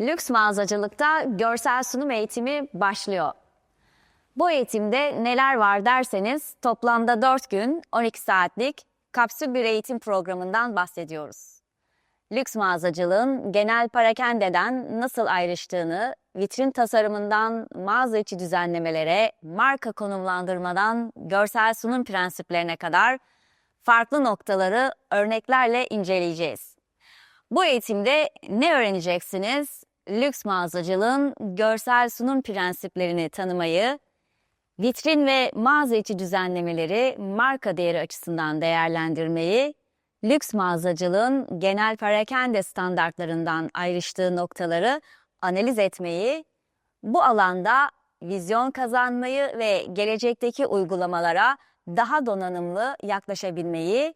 Lüks mağazacılıkta görsel sunum eğitimi başlıyor. Bu eğitimde neler var derseniz toplamda 4 gün 12 saatlik kapsül bir eğitim programından bahsediyoruz. Lüks mağazacılığın genel parakendeden nasıl ayrıştığını, vitrin tasarımından mağaza içi düzenlemelere, marka konumlandırmadan görsel sunum prensiplerine kadar farklı noktaları örneklerle inceleyeceğiz. Bu eğitimde ne öğreneceksiniz? Lüks mağazacılığın görsel sunum prensiplerini tanımayı, vitrin ve mağaza içi düzenlemeleri marka değeri açısından değerlendirmeyi, lüks mağazacılığın genel perakende standartlarından ayrıştığı noktaları analiz etmeyi, bu alanda vizyon kazanmayı ve gelecekteki uygulamalara daha donanımlı yaklaşabilmeyi,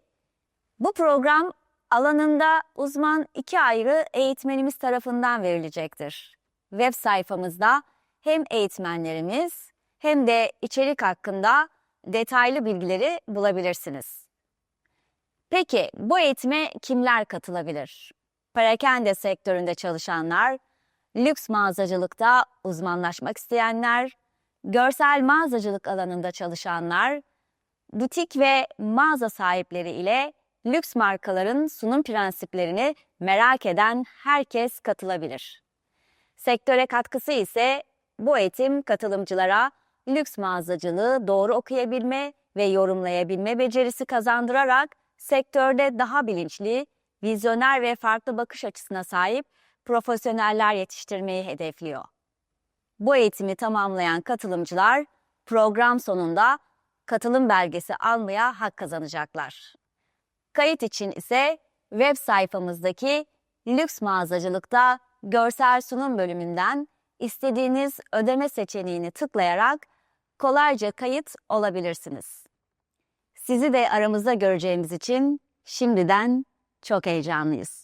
bu program alanında uzman iki ayrı eğitmenimiz tarafından verilecektir. Web sayfamızda hem eğitmenlerimiz hem de içerik hakkında detaylı bilgileri bulabilirsiniz. Peki bu eğitime kimler katılabilir? Perakende sektöründe çalışanlar, lüks mağazacılıkta uzmanlaşmak isteyenler, görsel mağazacılık alanında çalışanlar, butik ve mağaza sahipleri ile lüks markaların sunum prensiplerini merak eden herkes katılabilir. Sektöre katkısı ise bu eğitim katılımcılara lüks mağazacılığı doğru okuyabilme ve yorumlayabilme becerisi kazandırarak sektörde daha bilinçli, vizyoner ve farklı bakış açısına sahip profesyoneller yetiştirmeyi hedefliyor. Bu eğitimi tamamlayan katılımcılar program sonunda katılım belgesi almaya hak kazanacaklar. Kayıt için ise web sayfamızdaki lüks mağazacılıkta görsel sunum bölümünden istediğiniz ödeme seçeneğini tıklayarak kolayca kayıt olabilirsiniz. Sizi de aramızda göreceğimiz için şimdiden çok heyecanlıyız.